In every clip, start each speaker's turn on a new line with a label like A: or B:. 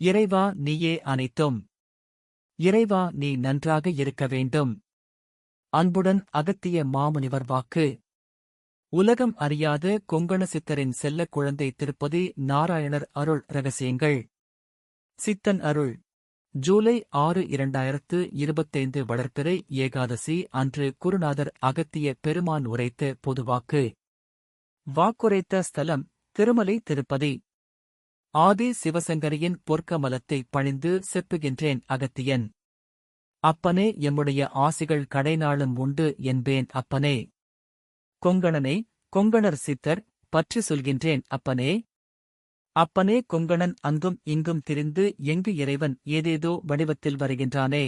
A: இறைவா நீயே அனைத்தும். இறைவா நீ நன்றாக இருக்க வேண்டும். அன்புடன் அகத்திய மாமுனிவர் வாக்கு. உலகம் அறியாத கொங்கண சித்தரின் செல்ல குழந்தை திருப்பதி நாராயணர் அருள் ரகசியங்கள் சித்தன் அருள். ஜூலை ஆறு இரண்டாயிரத்து இருபத்தைந்து வளர்ப்பிறை ஏகாதசி அன்று குருநாதர் அகத்திய பெருமான் உரைத்த பொதுவாக்கு. வாக்குரைத்த ஸ்தலம் திருமலை திருப்பதி. ஆதி சிவசங்கரியின் பொற்கமலத்தை பணிந்து செப்புகின்றேன் அகத்தியன். அப்பனே எம்முடைய ஆசிகள் கடைநாளும் உண்டு என்பேன் அப்பனே. கொங்கணனே கொங்கணர் சித்தர் பற்றி சொல்கின்றேன் அப்பனே. அப்பனே கொங்கணன் அங்கும் இங்கும் திரிந்து எங்கு இறைவன் ஏதேதோ வடிவத்தில் வருகின்றானே.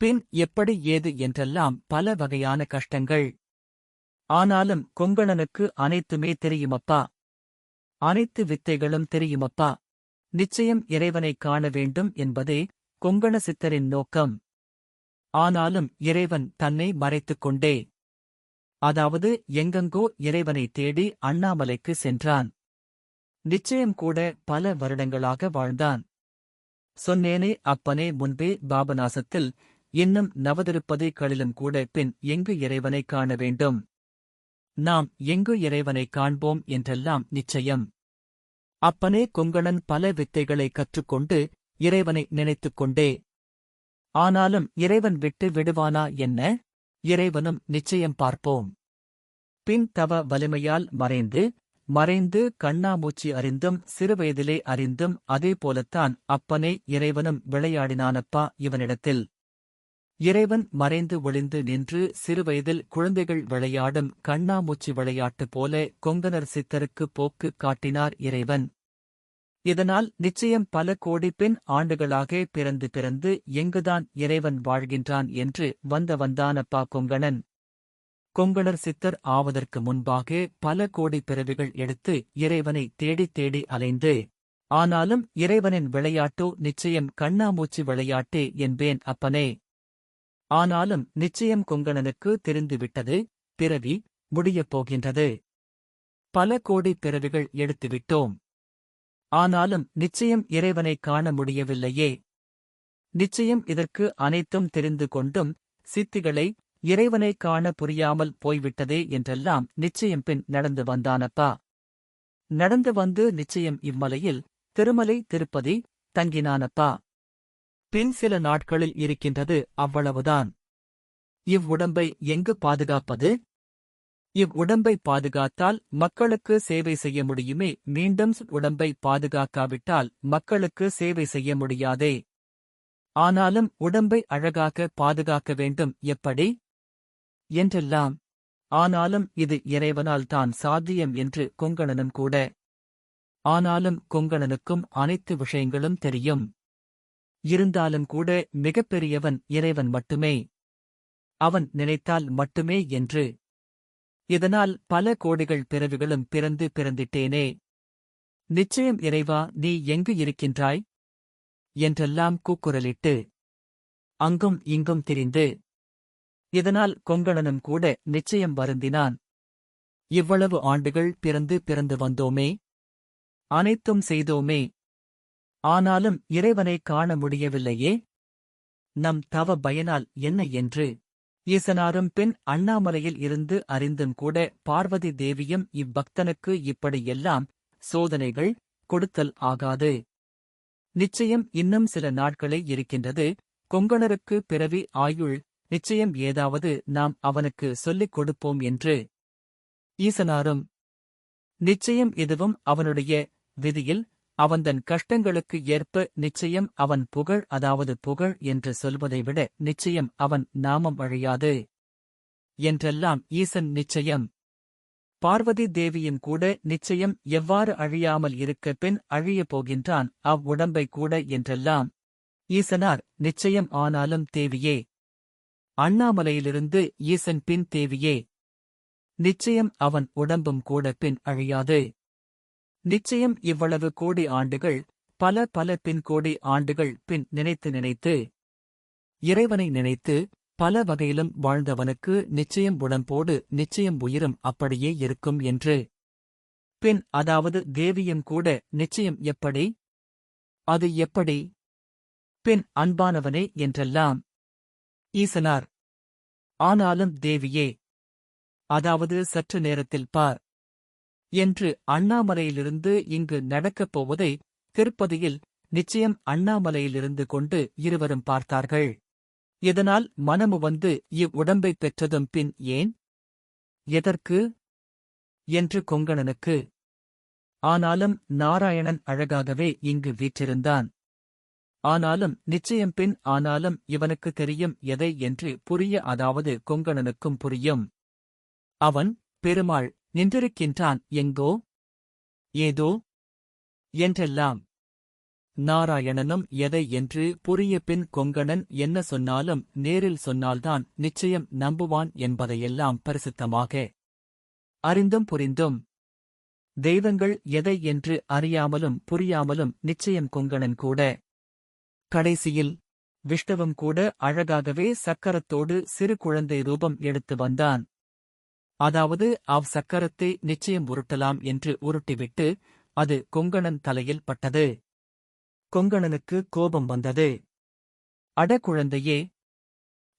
A: பின் எப்படி ஏது என்றெல்லாம் பல வகையான கஷ்டங்கள். ஆனாலும் கொங்கணனுக்கு அனைத்துமே தெரியுமப்பா. அனைத்து வித்தைகளும் தெரியுமப்பா? நிச்சயம் இறைவனைக் காண வேண்டும் என்பதே கொங்கண சித்தரின் நோக்கம். ஆனாலும் இறைவன் தன்னை மறைத்துக் கொண்டே. அதாவது எங்கெங்கோ இறைவனை தேடி அண்ணாமலைக்கு சென்றான். நிச்சயம் கூட பல வருடங்களாக வாழ்ந்தான். சொன்னேனே அப்பனே முன்பே பாபநாசத்தில் இன்னும் நவதிருப்பதிகளிலும் கூட பின் எங்கு இறைவனை காண வேண்டும்? நாம் எங்கு இறைவனை காண்போம் என்றெல்லாம் நிச்சயம். அப்பனே கொங்கணன் பல வித்தைகளை கற்றுக்கொண்டு இறைவனை நினைத்துக் கொண்டே ஆனாலும் இறைவன் விட்டு விடுவானா என்ன? இறைவனும் நிச்சயம் பார்ப்போம். பின் தவ வலிமையால் மறைந்து மறைந்து கண்ணாமூச்சி அறிந்தும் சிறுவயதிலே அறிந்தும் அதே போலத்தான் அப்பனே இறைவனும் விளையாடினானப்பா இவனிடத்தில். இறைவன் மறைந்து ஒளிந்து நின்று சிறுவயதில் குழந்தைகள் விளையாடும் கண்ணாமூச்சி விளையாட்டு போல கொங்கனர் சித்தருக்கு போக்கு காட்டினார் இறைவன். இதனால் நிச்சயம் பல கோடி பெண் ஆண்டுகளாக பிறந்து பிறந்து எங்குதான் இறைவன் வாழ்கின்றான் என்று வந்த வந்தானப்பா கொங்கணன். கொங்கணர் சித்தர் ஆவதற்கு முன்பாக பல கோடி பிறவிகள் எடுத்து இறைவனை தேடித் தேடி அலைந்து ஆனாலும் இறைவனின் விளையாட்டோ நிச்சயம் கண்ணாமூச்சி விளையாட்டே என்பேன் அப்பனே. ஆனாலும் நிச்சயம் கொங்கணனுக்கு தெரிந்துவிட்டது பிறவி முடியப் போகின்றது. பல கோடி பிறவிகள் எடுத்துவிட்டோம். ஆனாலும் நிச்சயம் இறைவனைக் காண முடியவில்லையே. நிச்சயம் இதற்கு அனைத்தும் தெரிந்து கொண்டும் சித்திகளை இறைவனைக் காண புரியாமல் போய்விட்டதே என்றெல்லாம் நிச்சயம் பின் நடந்து வந்தானப்பா. நடந்து வந்து நிச்சயம் இம்மலையில் திருமலை திருப்பதி தங்கினானப்பா. பின் சில நாட்களில் இருக்கின்றது அவ்வளவுதான். இவ்வுடம்பை எங்கு பாதுகாப்பது? இவ்வுடம்பை பாதுகாத்தால் மக்களுக்கு சேவை செய்ய முடியுமே? மீண்டும் உடம்பை பாதுகாக்காவிட்டால் மக்களுக்கு சேவை செய்ய முடியாதே? ஆனாலும் உடம்பை அழகாக பாதுகாக்க வேண்டும். எப்படி? என்றெல்லாம். ஆனாலும் இது இறைவனால் தான் சாத்தியம் என்று கொங்கணனும் கூட. ஆனாலும் கொங்கணனுக்கும் அனைத்து விஷயங்களும் தெரியும். இருந்தாலும் கூட மிகப்பெரியவன் இறைவன் மட்டுமே. அவன் நினைத்தால் மட்டுமே என்று. இதனால் பல கோடிகள் பிறவிகளும் பிறந்து பிறந்திட்டேனே. நிச்சயம் இறைவா நீ எங்கு இருக்கின்றாய்? என்றெல்லாம் கூக்குரலிட்டு. அங்கும் இங்கும் திரிந்து. இதனால் கொங்கணனும் கூட நிச்சயம் வருந்தினான். இவ்வளவு ஆண்டுகள் பிறந்து பிறந்து வந்தோமே? அனைத்தும் செய்தோமே? ஆனாலும் இறைவனை காண முடியவில்லையே? நம் தவ பயனால் என்ன என்று? ஈசனாரும் பின் அண்ணாமலையில் இருந்து அறிந்தும் கூட பார்வதி தேவியும் இப்பக்தனுக்கு இப்படியெல்லாம் சோதனைகள் கொடுத்தல் ஆகாது. நிச்சயம் இன்னும் சில நாட்களே இருக்கின்றது. கொங்கணருக்கு பிறவி ஆயுள் நிச்சயம் ஏதாவது நாம் அவனுக்கு சொல்லிக் கொடுப்போம் என்று. ஈசனாரும் நிச்சயம் இதுவும் அவனுடைய விதியில் அவன்தன் கஷ்டங்களுக்கு ஏற்ப நிச்சயம் அவன் புகழ் அதாவது புகழ் என்று சொல்வதை விட நிச்சயம் அவன் நாமம் அழியாது. என்றெல்லாம் ஈசன் நிச்சயம். பார்வதி தேவியும் கூட நிச்சயம் எவ்வாறு அழியாமல் இருக்க பின் அழியப் போகின்றான் அவ்வுடம்பை கூட என்றெல்லாம். ஈசனார் நிச்சயம் ஆனாலும் தேவியே. அண்ணாமலையிலிருந்து ஈசன் பின் தேவியே. நிச்சயம் அவன் உடம்பும் கூட பின் அழியாது. நிச்சயம் இவ்வளவு கோடி ஆண்டுகள் பல பல பின் கோடி ஆண்டுகள் பின் நினைத்து நினைத்து இறைவனை நினைத்து பல வகையிலும் வாழ்ந்தவனுக்கு நிச்சயம் உடம்போடு நிச்சயம் உயிரும் அப்படியே இருக்கும் என்று. பின் அதாவது தேவியும் கூட நிச்சயம் எப்படி? அது எப்படி? பின் அன்பானவனே என்றெல்லாம். ஈசனார் ஆனாலும் தேவியே அதாவது சற்று நேரத்தில் பார். என்று அண்ணாமலையிலிருந்து இங்கு நடக்கப் போவதை திருப்பதியில் நிச்சயம் அண்ணாமலையிலிருந்து கொண்டு இருவரும் பார்த்தார்கள். இதனால் மனமு வந்து இவ்வுடம்பைப் பெற்றதும் பின் ஏன்? எதற்கு? என்று கொங்கணனுக்கு. ஆனாலும் நாராயணன் அழகாகவே இங்கு வீற்றிருந்தான். ஆனாலும் நிச்சயம் பின் ஆனாலும் இவனுக்கு தெரியும் எதை என்று புரிய அதாவது கொங்கணனுக்கும் புரியும். அவன் பெருமாள் நின்றிருக்கின்றான் எங்கோ? ஏதோ? என்றெல்லாம். நாராயணனும் எதை என்று புரிய பின் கொங்கணன் என்ன சொன்னாலும் நேரில் சொன்னால்தான் நிச்சயம் நம்புவான் என்பதையெல்லாம் பரிசுத்தமாக அறிந்தும் புரிந்தும். தெய்வங்கள் எதை என்று அறியாமலும் புரியாமலும் நிச்சயம் கொங்கணன் கூட கடைசியில் விஷ்ணுவும் கூட அழகாகவே சக்கரத்தோடு சிறு குழந்தை ரூபம் எடுத்து வந்தான். அதாவது அவ் சக்கரத்தை நிச்சயம் உருட்டலாம் என்று உருட்டிவிட்டு அது கொங்கணன் தலையில் பட்டது. கொங்கணனுக்கு கோபம் வந்தது. அட குழந்தையே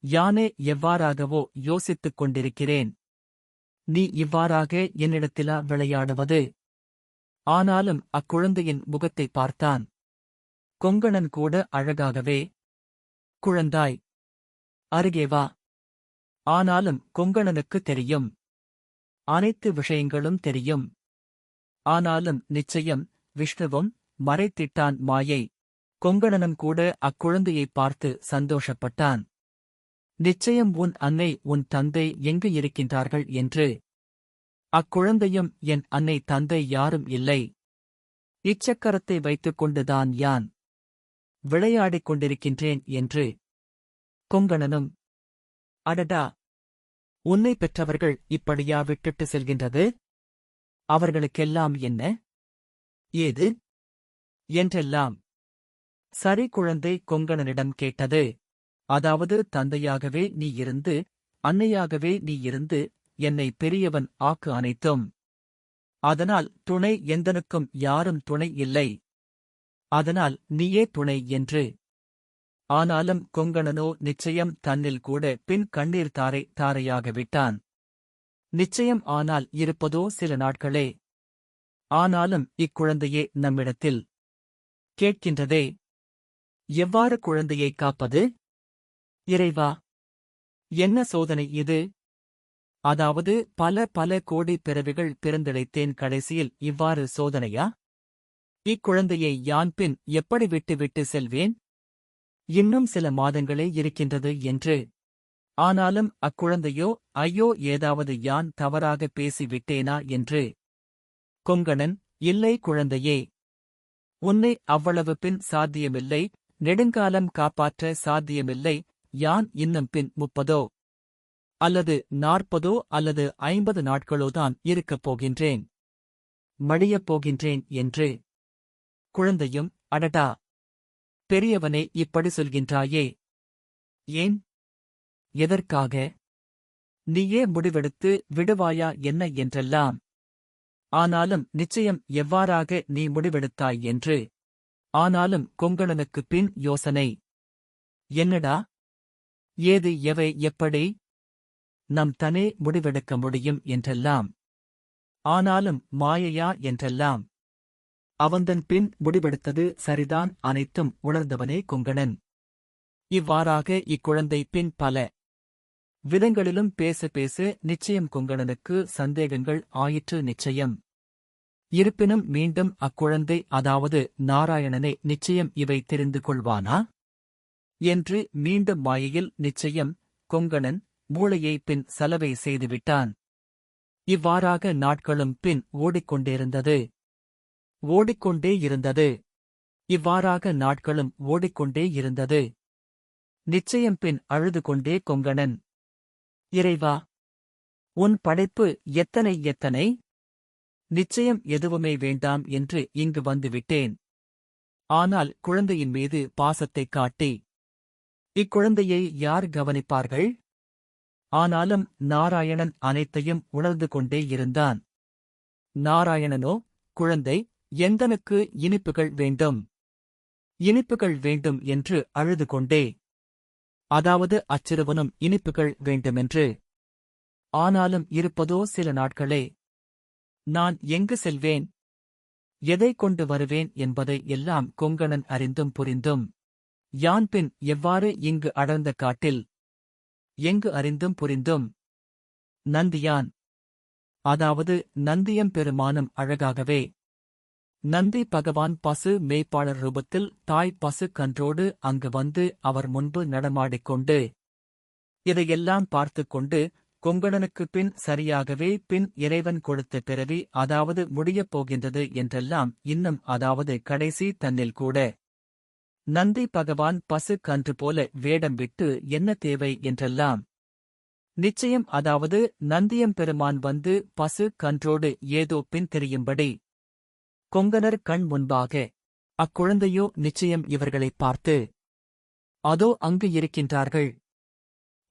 A: யானே எவ்வாறாகவோ யோசித்துக் கொண்டிருக்கிறேன். நீ இவ்வாறாக என்னிடத்திலா விளையாடுவது? ஆனாலும் அக்குழந்தையின் முகத்தை பார்த்தான். கொங்கணன் கூட அழகாகவே குழந்தாய் அருகே வா. ஆனாலும் கொங்கணனுக்கு தெரியும். அனைத்து விஷயங்களும் தெரியும். ஆனாலும் நிச்சயம் விஷ்ணுவும் மறைத்திட்டான் மாயை. கொங்கணனும் கூட அக்குழந்தையை பார்த்து சந்தோஷப்பட்டான். நிச்சயம் உன் அன்னை உன் தந்தை எங்கு இருக்கின்றார்கள் என்று. அக்குழந்தையும் என் அன்னை தந்தை யாரும் இல்லை. இச்சக்கரத்தை வைத்துக் கொண்டுதான் யான். விளையாடிக் கொண்டிருக்கின்றேன் என்று. கொங்கணனும் அடடா உன்னை பெற்றவர்கள் இப்படியா விட்டுட்டு செல்கின்றது? அவர்களுக்கெல்லாம் என்ன? ஏது? என்றெல்லாம் சரி குழந்தை கொங்கணனிடம் கேட்டது. அதாவது தந்தையாகவே நீ இருந்து அன்னையாகவே நீ இருந்து என்னை பெரியவன் ஆக்கு அனைத்தும் அதனால் துணை எந்தனுக்கும் யாரும் துணை இல்லை. அதனால் நீயே துணை என்று ஆனாலும் கொங்கணனோ நிச்சயம் தன்னில் கூட பின் கண்ணீர் தாரை தாரையாக விட்டான். நிச்சயம் ஆனால் இருப்பதோ சில நாட்களே. ஆனாலும் இக்குழந்தையே நம்மிடத்தில். கேட்கின்றதே. எவ்வாறு குழந்தையை காப்பது? இறைவா என்ன சோதனை இது? அதாவது பல பல கோடி பிறவிகள் பிறந்திழைத்தேன் கடைசியில் இவ்வாறு சோதனையா? இக்குழந்தையை யான் பின் எப்படி விட்டு செல்வேன்? இன்னும் சில மாதங்களே இருக்கின்றது என்று. ஆனாலும் அக்குழந்தையோ ஐயோ ஏதாவது யான் தவறாக பேசி விட்டேனா என்று. கொங்கணன் இல்லை குழந்தையே. உன்னை அவ்வளவு பின் சாத்தியமில்லை நெடுங்காலம் காப்பாற்ற சாத்தியமில்லை யான் இன்னும் பின் முப்பதோ. அல்லது நாற்பதோ அல்லது ஐம்பது நாட்களோதான் இருக்கப் போகின்றேன். மடியப் போகின்றேன் என்று. குழந்தையும் அடடா! பெரியவனே இப்படி சொல்கின்றாயே. ஏன்? எதற்காக? நீயே முடிவெடுத்து விடுவாயா என்ன என்றெல்லாம். ஆனாலும் நிச்சயம் எவ்வாறாக நீ முடிவெடுத்தாய் என்று. ஆனாலும் கொங்கலனுக்குப் பின் யோசனை. என்னடா? ஏது எவை எப்படி? நம் தனே முடிவெடுக்க முடியும் என்றெல்லாம். ஆனாலும் மாயையா என்றெல்லாம். அவந்தன் பின் முடிவெடுத்தது சரிதான் அனைத்தும் உணர்ந்தவனே கொங்கணன். இவ்வாறாக இக்குழந்தை பின் பல விதங்களிலும் பேச பேச நிச்சயம் கொங்கணனுக்கு சந்தேகங்கள் ஆயிற்று நிச்சயம். இருப்பினும் மீண்டும் அக்குழந்தை அதாவது நாராயணனை நிச்சயம் இவை தெரிந்து கொள்வானா? என்று மீண்டும் மாயையில் நிச்சயம் கொங்கணன் மூளையை பின் சலவை செய்துவிட்டான். இவ்வாறாக நாட்களும் பின் ஓடிக்கொண்டிருந்தது. ஓடிக்கொண்டே இருந்தது. இவ்வாறாக நாட்களும் ஓடிக்கொண்டே இருந்தது. நிச்சயம் பின் அழுது கொண்டே கொங்கணன். இறைவா உன் படைப்பு எத்தனை எத்தனை? நிச்சயம் எதுவுமே வேண்டாம் என்று இங்கு வந்துவிட்டேன். ஆனால் குழந்தையின் மீது பாசத்தைக் காட்டி இக்குழந்தையை யார் கவனிப்பார்கள்? ஆனாலும் நாராயணன் அனைத்தையும் உணர்ந்து கொண்டே இருந்தான். நாராயணனோ குழந்தை எந்தனுக்கு இனிப்புகள் வேண்டும்? இனிப்புகள் வேண்டும் என்று அழுது கொண்டே. அதாவது அச்சிறுவனும் இனிப்புகள் வேண்டுமென்று. ஆனாலும் இருப்பதோ சில நாட்களே. நான் எங்கு செல்வேன்? எதை கொண்டு வருவேன் என்பதை எல்லாம் கொங்கணன் அறிந்தும் புரிந்தும். யான்பின் எவ்வாறு இங்கு அடர்ந்த காட்டில்? எங்கு அறிந்தும் புரிந்தும். நந்தியான். அதாவது நந்தியம் பெருமானும் அழகாகவே. நந்தி பகவான் பசு மேய்ப்பாளர் ரூபத்தில் தாய் பசு கன்றோடு அங்கு வந்து அவர் முன்பு நடமாடிக்கொண்டு இதையெல்லாம் பார்த்துக் கொண்டு கொங்கணனுக்கு பின் சரியாகவே பின் இறைவன் கொடுத்த பிறவி அதாவது முடியப் போகின்றது என்றெல்லாம் இன்னும் அதாவது கடைசி தன்னில் கூட. நந்தி பகவான் பசு கன்று போல வேடம் விட்டு என்ன தேவை என்றெல்லாம். நிச்சயம் அதாவது நந்தியம் பெருமான் வந்து பசு கன்றோடு ஏதோ பின் தெரியும்படி கொங்கணர் கண் முன்பாக அக்குழந்தையோ நிச்சயம் இவர்களைப் பார்த்து அதோ அங்கு இருக்கின்றார்கள்.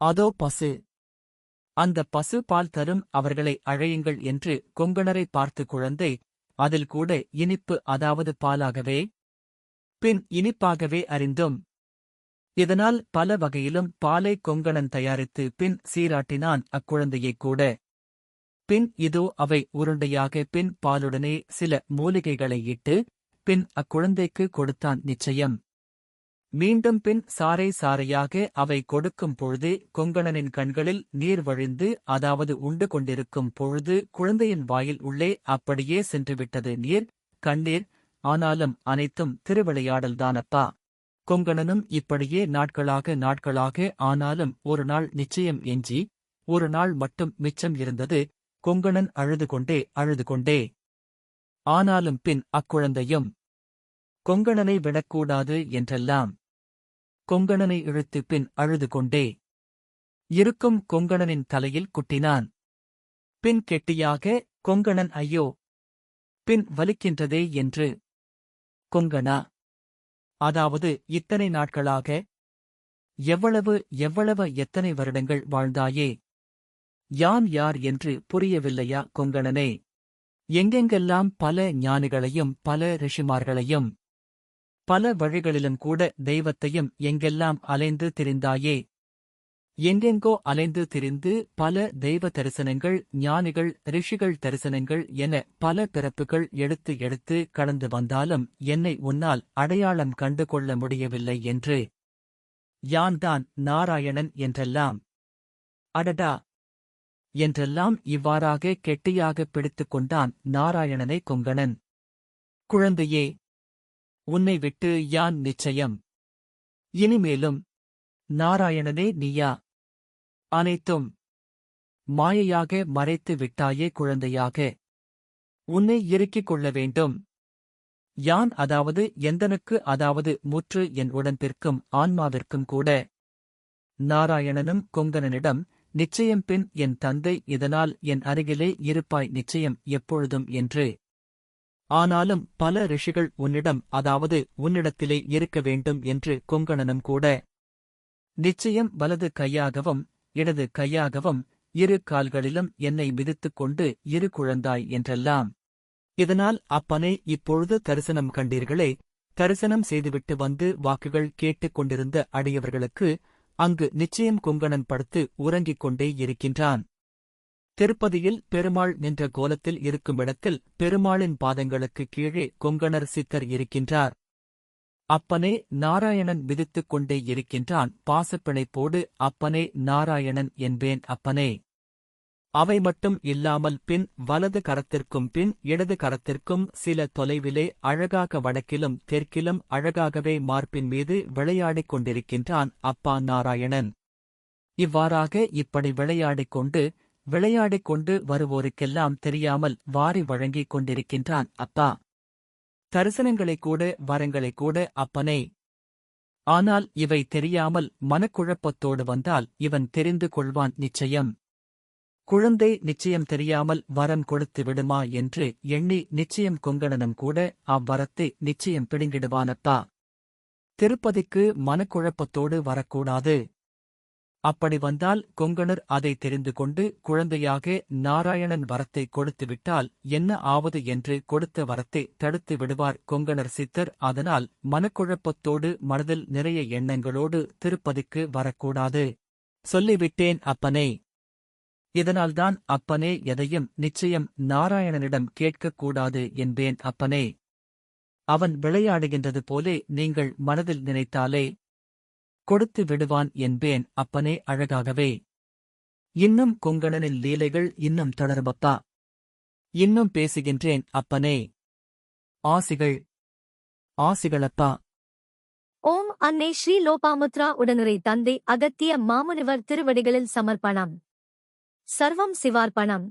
A: அதோ பசு. அந்த பசு பால் தரும் அவர்களை அழையுங்கள் என்று கொங்கணரை பார்த்து குழந்தை அதில் கூட இனிப்பு அதாவது பாலாகவே. பின் இனிப்பாகவே அறிந்தும் இதனால் பல வகையிலும் பாலை கொங்கணன் தயாரித்து பின் சீராட்டினான் அக்குழந்தையைக் கூட. பின் இதோ அவை உருண்டையாக பின் பாலுடனே சில மூலிகைகளை இட்டு பின் அக்குழந்தைக்கு கொடுத்தான் நிச்சயம். மீண்டும் பின் சாறை சாறையாக அவை கொடுக்கும் பொழுது கொங்கணனின் கண்களில் நீர் வழிந்து அதாவது உண்டு கொண்டிருக்கும் பொழுது குழந்தையின் வாயில் உள்ளே அப்படியே சென்றுவிட்டது நீர் கண்ணீர் ஆனாலும் அனைத்தும் திருவிளையாடல்தானப்பா கொங்கணனும் இப்படியே நாட்களாக நாட்களாக ஆனாலும் ஒரு நாள் நிச்சயம் எஞ்சி ஒரு நாள் மட்டும் மிச்சம் இருந்தது கொங்கணன் அழுது கொண்டே அழுது கொண்டே. ஆனாலும் பின் அக்குழந்தையும் கொங்கணனை விடக்கூடாது என்றெல்லாம். கொங்கணனை இழுத்து பின் அழுது கொண்டே. இருக்கும் கொங்கணனின் தலையில் குட்டினான். பின் கெட்டியாக கொங்கணன் ஐயோ! பின் வலிக்கின்றதே என்று. கொங்கணா! அதாவது இத்தனை நாட்களாக எவ்வளவு எவ்வளவு எத்தனை வருடங்கள் வாழ்ந்தாயே? யான் யார் என்று புரியவில்லையா கொங்கணனே? எங்கெங்கெல்லாம் பல ஞானிகளையும் பல ரிஷிமார்களையும் பல வழிகளிலும் கூட தெய்வத்தையும் எங்கெல்லாம் அலைந்து திரிந்தாயே? எங்கெங்கோ அலைந்து திரிந்து பல தெய்வ தரிசனங்கள் ஞானிகள் ரிஷிகள் தரிசனங்கள் என பல பிறப்புகள் எடுத்து எடுத்து கடந்து வந்தாலும் என்னை உன்னால் அடையாளம் கண்டு கொள்ள முடியவில்லை என்று. யான்தான் நாராயணன் என்றெல்லாம். அடடா! என்றெல்லாம் இவ்வாறாக கெட்டியாக பிடித்துக் கொண்டான் நாராயணனை கொங்கணன். குழந்தையே உன்னை விட்டு யான் நிச்சயம்? இனிமேலும் நாராயணனே நீயா? அனைத்தும் மாயையாக மறைத்து விட்டாயே குழந்தையாக. உன்னை இறுக்கிக் கொள்ள வேண்டும். யான் அதாவது எந்தனுக்கு அதாவது முற்று என் உடம்பிற்கும் ஆன்மாவிற்கும் கூட. நாராயணனும் கொங்கணனிடம் நிச்சயம் பின் என் தந்தை இதனால் என் அருகிலே இருப்பாய் நிச்சயம் எப்பொழுதும் என்று. ஆனாலும் பல ரிஷிகள் உன்னிடம் அதாவது உன்னிடத்திலே இருக்க வேண்டும் என்று கொங்கணனும் கூட. நிச்சயம் வலது கையாகவும் இடது கையாகவும் இரு கால்களிலும் என்னை மிதித்துக் கொண்டு இரு குழந்தாய் என்றெல்லாம். இதனால் அப்பனே இப்பொழுது தரிசனம் கண்டீர்களே. தரிசனம் செய்துவிட்டு வந்து வாக்குகள் கேட்டுக் கொண்டிருந்த அடியவர்களுக்கு அங்கு நிச்சயம் கொங்கணன் படுத்து உறங்கிக் கொண்டே இருக்கின்றான். திருப்பதியில் பெருமாள் நின்ற கோலத்தில் இருக்கும் இடத்தில் பெருமாளின் பாதங்களுக்கு கீழே கொங்கணர் சித்தர் இருக்கின்றார். அப்பனே நாராயணன் விதித்துக் கொண்டே இருக்கின்றான். பாசப்பிணைப்போடு அப்பனே நாராயணன் என்பேன் அப்பனே. அவை மட்டும் இல்லாமல் பின் வலது கரத்திற்கும் பின் இடது கரத்திற்கும் சில தொலைவிலே அழகாக வடக்கிலும் தெற்கிலும் அழகாகவே மார்பின் மீது விளையாடிக் கொண்டிருக்கின்றான் அப்பா நாராயணன். இவ்வாறாக இப்படி விளையாடிக் கொண்டு விளையாடிக் கொண்டு வருவோருக்கெல்லாம் தெரியாமல் வாரி வழங்கிக் கொண்டிருக்கின்றான் அப்பா. தரிசனங்களைக் கூட வரங்களைக் கூட அப்பனே. ஆனால் இவை தெரியாமல் மனக்குழப்பத்தோடு வந்தால் இவன் தெரிந்து கொள்வான் நிச்சயம். குழந்தை நிச்சயம் தெரியாமல் வரம் கொடுத்து விடுமா என்று எண்ணி நிச்சயம் கொங்கணனும் கூட அவ்வரத்தை நிச்சயம் பிடுங்கிடுவானப்பா திருப்பதிக்கு மனக்குழப்பத்தோடு வரக்கூடாது. அப்படி வந்தால் கொங்கணர் அதை தெரிந்து கொண்டு குழந்தையாக நாராயணன் வரத்தை கொடுத்துவிட்டால் என்ன ஆவது என்று கொடுத்த வரத்தை தடுத்து விடுவார் கொங்கணர் சித்தர். அதனால் மனக்குழப்பத்தோடு மனதில் நிறைய எண்ணங்களோடு திருப்பதிக்கு வரக்கூடாது. சொல்லிவிட்டேன் அப்பனே. இதனால்தான் அப்பனே எதையும் நிச்சயம் நாராயணனிடம் கேட்கக்கூடாது என்பேன் அப்பனே. அவன் விளையாடுகின்றது போலே நீங்கள் மனதில் நினைத்தாலே கொடுத்து விடுவான் என்பேன் அப்பனே அழகாகவே. இன்னும் கொங்கணனின் லீலைகள் இன்னும் தொடர்பப்பா இன்னும் பேசுகின்றேன் அப்பனே. ஆசிகள். ஆசிகளப்பா.
B: ஓம் அன்னை ஸ்ரீ லோபாமுத்ரா உடனுரை தந்தை அகத்திய மாமுனிவர் திருவடிகளில் சமர்ப்பணம். சர்வம் சிவார்ப்பணம்.